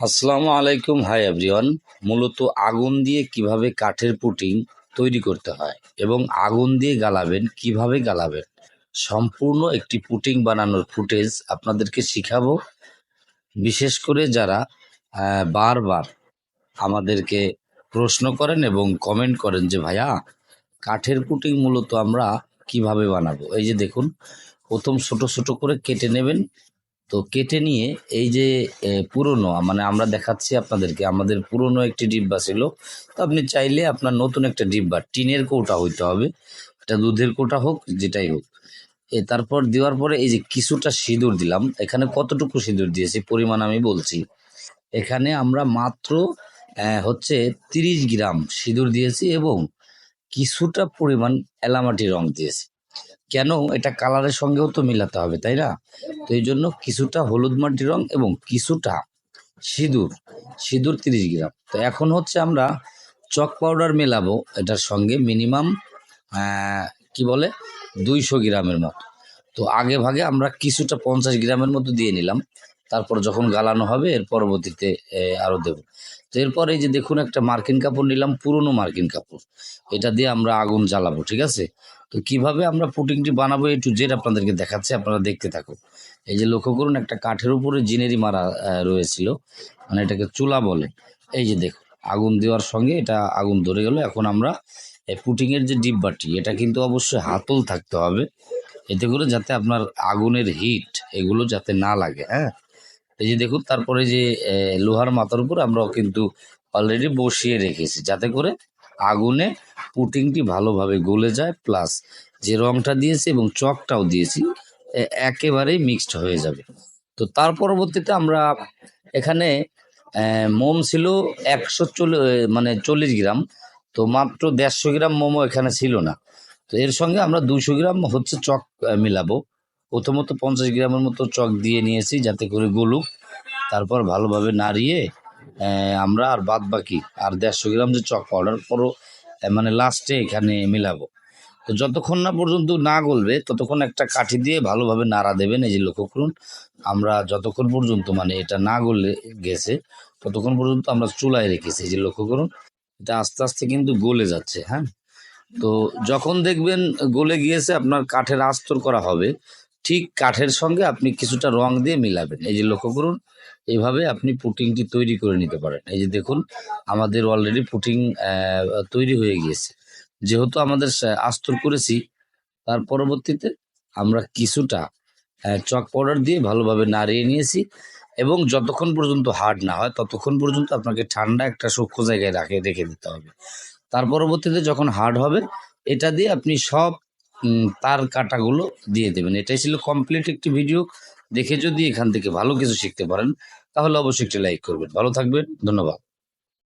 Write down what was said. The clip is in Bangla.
আসসালামু আলাইকুম, হাই এভরিওয়ান। মূলত আগুন দিয়ে কীভাবে কাঠের পুটিং তৈরি করতে হয় এবং আগুন দিয়ে গালাবেন, কীভাবে গালাবেন? সম্পূর্ণ একটি পুটিং বানানোর ফুটেজ আপনাদেরকে শিখাবো। বিশেষ করে যারা বারবার আমাদেরকে প্রশ্ন করেন এবং কমেন্ট করেন যে, ভাইয়া, কাঠের পুটিং মূলত আমরা কীভাবে বানাবো? এই যে দেখুন, প্রথম ছোট ছোট করে কেটে নেবেন। তো কেটে নিয়ে এই যে পুরনো মানে আমরা দেখাচ্ছি আপনাদেরকে, আমাদের পুরনো একটি ডিব্বা ছিল। তো আপনি চাইলে আপনার নতুন একটা ডিব্বা, টিনের কৌটা হইতে হবে। এটা দুধের কৌটা হোক, যেটাই হোক। এ, তারপর দেওয়ার পরে এই যে কিছুটা সিঁদুর দিলাম। এখানে কতটুকু সিঁদুর দিয়েছি, পরিমাণ আমি বলছি। এখানে আমরা মাত্র হচ্ছে তিরিশ গ্রাম সিঁদুর দিয়েছি এবং কিছুটা পরিমাণ এলামাটি রং দিয়েছি। কেন এটা কালারের সঙ্গেও তো মিলাতে হবে, তাই না? তো এই জন্য কিছুটা হলুদ মাটি রং এবং কিছুটা সিঁদুর সিঁদুর তিরিশ গ্রাম। তো এখন হচ্ছে আমরা চক পাউডার মেলাবো, এটার সঙ্গে মিনিমাম কি বলে? দুইশো গ্রামের মতো। তো আগে ভাগে আমরা কিছুটা পঞ্চাশ গ্রামের মতো দিয়ে নিলাম। তারপর যখন গালানো হবে, এর পরবর্তীতে আরও আরও দেব। তো এরপর এই যে দেখুন একটা মার্কিন কাপড় নিলাম, পুরনো মার্কিন কাপড়। এটা দিয়ে আমরা আগুন জ্বালাবো, ঠিক আছে? তো কীভাবে আমরা পুটিংটি বানাবো একটু জেড আপনাদেরকে দেখাচ্ছি, আপনারা দেখতে থাকুন। এই যে লক্ষ্য করুন, একটা কাঠের উপরে জিনেরি মারা রয়েছিল মানে এটাকে চুলা বলে। এই যে দেখুন, আগুন দেওয়ার সঙ্গে এটা আগুন ধরে গেল। এখন আমরা এই পুটিংয়ের যে ডিব্বাটি, এটা কিন্তু অবশ্যই হাতল থাকতে হবে, এতে করে যাতে আপনার আগুনের হিট এগুলো যাতে না লাগে হ্যাঁ? এই যে দেখুন, তারপরে যে লোহার মাথার উপর আমরা কিন্তু অলরেডি বসিয়ে রেখেছি, যাতে করে আগুনে পুটিংটি ভালোভাবে গলে যায় প্লাস যে রংটা দিয়েছি এবং চকটাও দিয়েছি একেবারেই মিক্সড হয়ে যাবে। তো তার পরবর্তীতে আমরা এখানে মোম ছিল একশো চল্লিশ মানে চল্লিশ গ্রাম, তো মাত্র দেড়শো গ্রাম মোমো এখানে ছিল না। তো এর সঙ্গে আমরা দুশো গ্রাম হচ্ছে চক মিলাবো। প্রথমত পঞ্চাশ গ্রামের মতো চক দিয়ে নিয়েছি যাতে করে গলুক, তারপর ভালোভাবে নাড়িয়ে আমরা আর বাদ বাকি আর দেড়শো গ্রাম যে চক পাউডার পরও মানে লাস্টে এখানে মিলাবো। তো যতক্ষণ না পর্যন্ত না গলবে, ততক্ষণ একটা কাঠি দিয়ে ভালোভাবে নাড়া দেবেন, এই যে লক্ষ্য করুন, আমরা যতক্ষণ পর্যন্ত মানে এটা না গলে গেছে, ততক্ষণ পর্যন্ত আমরা চুলায় রেখেছি, এই যে লক্ষ্য করুন, এটা আস্তে আস্তে কিন্তু গলে যাচ্ছে হ্যাঁ? তো যখন দেখবেন গলে গিয়েছে, আপনার কাঠের আস্তর করা হবে ঠিক কাঠের সঙ্গে আপনি কিছুটা রং দিয়ে মিলাবেন। এই যে লক্ষ্য করুন, এইভাবে আপনি পুটিংটি তৈরি করে নিতে পারেন। এই যে দেখুন, আমাদের অলরেডি পুটিং তৈরি হয়ে গিয়েছে। যেহেতু আমাদের আস্তর করেছি, তার পরবর্তীতে আমরা কিছুটা চক পাউডার দিয়ে ভালোভাবে নাড়িয়ে নিয়েছি এবং যতক্ষণ পর্যন্ত হার্ড না হয়, ততক্ষণ পর্যন্ত আপনাকে ঠান্ডা একটা সূক্ষ্ম জায়গায় রাখে, রেখে দিতে হবে। তার পরবর্তীতে যখন হার্ড হবে, এটা দিয়ে আপনি সব তার কাটাগুলো দিয়ে দেবেন। এটাই ছিল কমপ্লিট একটি ভিডিও দেখে যদি এখান থেকে ভালো কিছু শিখতে পারেন, তাহলে অবশ্যই একটি লাইক করবেন। ভালো থাকবেন, ধন্যবাদ।